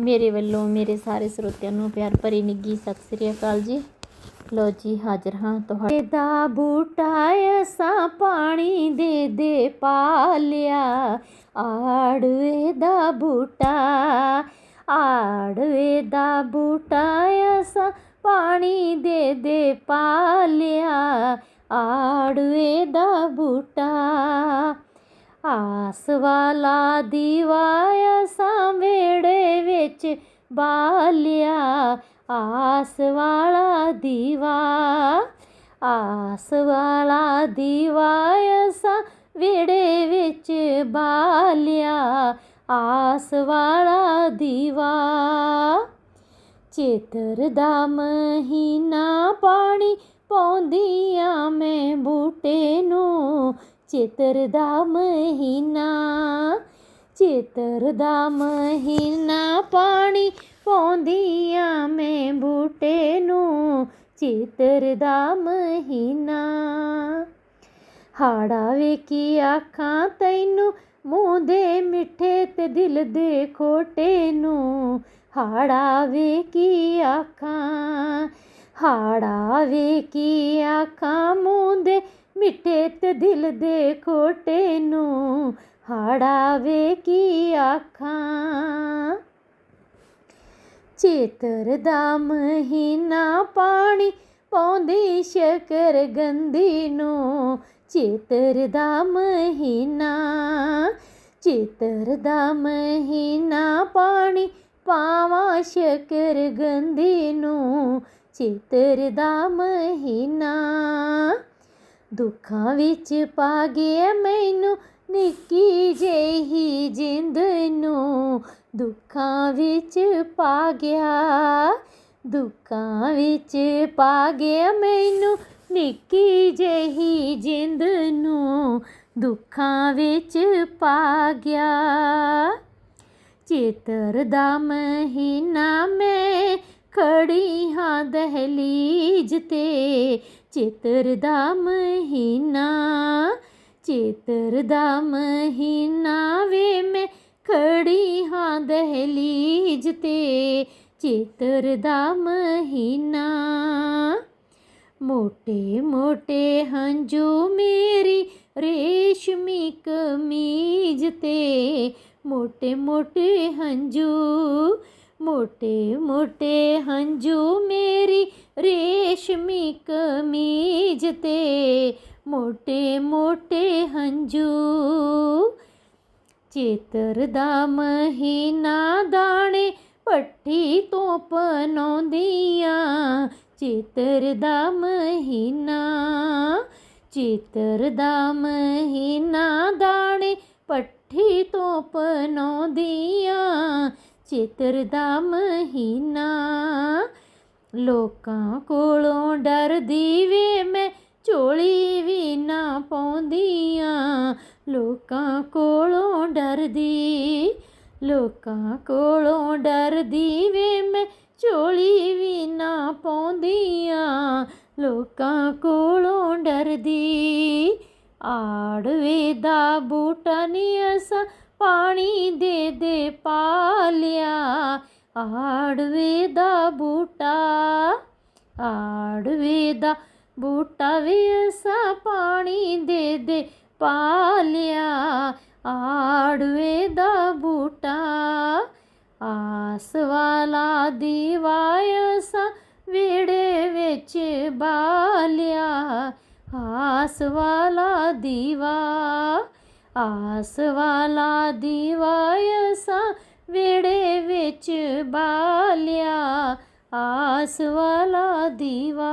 ਮੇਰੇ ਵੱਲੋਂ ਮੇਰੇ ਸਾਰੇ ਸਰੋਤਿਆਂ ਨੂੰ ਪਿਆਰ ਭਰੀ ਨਿੱਗੀ ਸਤਿ ਸ੍ਰੀ ਅਕਾਲ ਜੀ। ਲੋ ਜੀ, ਹਾਜ਼ਰ ਹਾਂ ਤੁਹਾਡੇ। ਦਾ ਬੂਟਾ ਅਸਾਂ ਪਾਣੀ ਦੇ ਦੇ ਪਾਲਿਆ ਆੜਵੇ ਦਾ ਬੂਟਾ ਆੜਵੇ ਦਾ ਬੂਟਾ ਅਸਾਂ ਪਾਣੀ ਦੇ ਦੇ ਪਾਲਿਆ ਆੜਵੇ ਦਾ ਬੂਟਾ, ਆਸ ਵਾਲਾ ਦੀਵਾ ਅਸਾਂ ਵੇ ਵਿੱਚ ਬਾਲਿਆ, ਆਸ ਵਾਲਾ ਦੀਵਾ, ਆਸ ਵਾਲਾ ਦੀਵਾ ਅਸਾਂ ਵੇੜੇ ਵਿੱਚ ਬਾਲਿਆ, ਆਸ ਵਾਲਾ ਦੀਵਾ। ਚੇਤਰ ਦਾ ਮਹੀਨਾ ਪਾਣੀ ਪਾਉਂਦੀਆਂ ਮੈਂ ਬੂਟੇ ਨੂੰ, ਚੇਤਰ ਦਾ ਮਹੀਨਾ ਚੇਤਰ ਦਾ ਮਹੀਨਾ ਪਾਣੀ ਪਾਉਂਦੀਆਂ ਮੈਂ ਬੂਟੇ ਨੂੰ। ਚੇਤਰ ਦਾ ਮਹੀਨਾ। ਹਾੜਾ ਵੇਖੀ ਆਖਾਂ, ਤੈਨੂੰ ਮੂੰਹ ਦੇ ਮਿੱਠੇ ਤੇ ਦਿਲ ਦੇ ਖੋਟੇ ਨੂੰ। ਹਾੜਾ ਵੇਖੀ ਆਖਾਂ, ਹਾੜਾ ਵੇਖੀ ਆਖਾਂ ਮੂੰਹ ਦੇ ਮਿੱਠੇ ਤੇ ਦਿਲ ਦੇ ਖੋਟੇ ਨੂੰ। ਹਾੜਾ ਕੀ ਆਖਾਂ? ਚੇਤਰ ਦਾ ਮਹੀਨਾ ਪਾਣੀ ਪਾਉਂਦੀ ਸ਼ਕਰ ਗੰਦੀ ਨੂੰ। ਚੇਤਰ ਦਾ ਮਹੀਨਾ, ਚੇਤਰ ਦਾ ਮਹੀਨਾ ਪਾਣੀ ਪਾਵਾਂ ਸ਼ਕਰ ਗੰਦੀ ਨੂੰ। ਚੇਤਰ ਦਾ ਮਹੀਨਾ, ਦੁੱਖਾਂ ਵਿੱਚ ਪਾ ਗਿਆ ਮੈਨੂੰ ਨਿੱਕੀ ਜਿਹੀ ਜਿੰਦ ਨੂੰ ਦੁੱਖਾਂ ਵਿੱਚ ਪਾ ਗਿਆ। ਦੁੱਖਾਂ ਵਿੱਚ ਪਾ ਗਿਆ ਮੈਨੂੰ ਨਿੱਕੀ ਜਿਹੀ ਜਿੰਦ ਨੂੰ ਦੁੱਖਾਂ ਵਿੱਚ ਪਾ ਗਿਆ। ਚੇਤਰ ਦਾ ਮਹੀਨਾ ਮੈਂ ਖੜੀ ਹਾਂ ਦਹਲੀਜ ਤੇ, ਚੇਤਰ ਦਾ ਮਹੀਨਾ ਚੇਤਰ ਦਾ ਮਹੀਨਾ ਵੇ ਮੈਂ ਖੜੀ ਹਾਂ ਦਹਲੀਜ ਤੇ ਚੇਤਰ ਦਾ ਮਹੀਨਾ ਮੋਟੇ ਮੋਟੇ ਹੰਝੂ ਮੇਰੀ ਰੇਸ਼ਮੀ ਕਮੀਜ਼ ਤੇ ਮੋਟੇ ਮੋਟੇ ਹੰਝੂ ਮੋਟੇ ਮੋਟੇ ਹੰਝੂ ਮੇਰੀ ਰੇਸ਼ਮੀ ਕਮੀਜ਼ ਤੇ ਮੋਟੇ ਮੋਟੇ ਹੰਝੂ, ਚੇਤਰ ਦਾ ਮਹੀਨਾ ਦਾਣੇ ਪੱਠੀ ਤੋਂ ਪਨਾਉਂਦੀਆਂ ਚੇਤਰ ਦਾ ਮਹੀਨਾ, ਚੇਤਰ ਦਾ ਮਹੀਨਾ ਦਾਣੇ ਪੱਠੀ ਤੋਂ ਪਨਾਉਂਦੀਆਂ ਚੇਤਰ ਦਾ ਮਹੀਨਾ। ਲੋਕਾਂ ਕੋਲੋਂ ਡਰਦੀ ਵੇ ਮੈਂ ਝੋਲੀ ਵੀ ਨਾ ਪਾਉਂਦੀਆਂ, ਲੋਕਾਂ ਕੋਲੋਂ ਡਰਦੀ, ਲੋਕਾਂ ਕੋਲੋਂ ਡਰਦੀ ਵੇ ਮੈਂ ਝੋਲੀ ਵੀ ਨਾ ਪਾਉਂਦੀਆਂ, ਲੋਕਾਂ ਕੋਲੋਂ ਡਰਦੀ। ਆੜਵੇ ਦਾ ਬੂਟਾ ਨਹੀਂ ਅਸਾਂ ਪਾਣੀ ਦੇ ਦੇ ਪਾਲਿਆ ਆੜਵੇ ਦਾ ਬੂਟਾ ਆੜਵੇ ਦਾ ਬੂਟਾ ਵੀ ਅਸਾਂ ਪਾਣੀ ਦੇ ਦੇ ਪਾਲਿਆ। ਆੜਵੇ ਦਾ ਬੂਟਾ, ਆਸ ਵਾਲਾ ਦੀਵਾ ਅਸਾਂ ਵੇੜੇ ਵਿੱਚ ਬਾਲਿਆ। ਆਸ ਵਾਲਾ ਦੀਵਾ, ਆਸ ਵਾਲਾ ਦੀਵਾ ਅਸਾਂ ਵੇੜੇ ਵਿੱਚ ਬਾਲਿਆ। ਆਸ ਵਾਲਾ ਦੀਵਾ।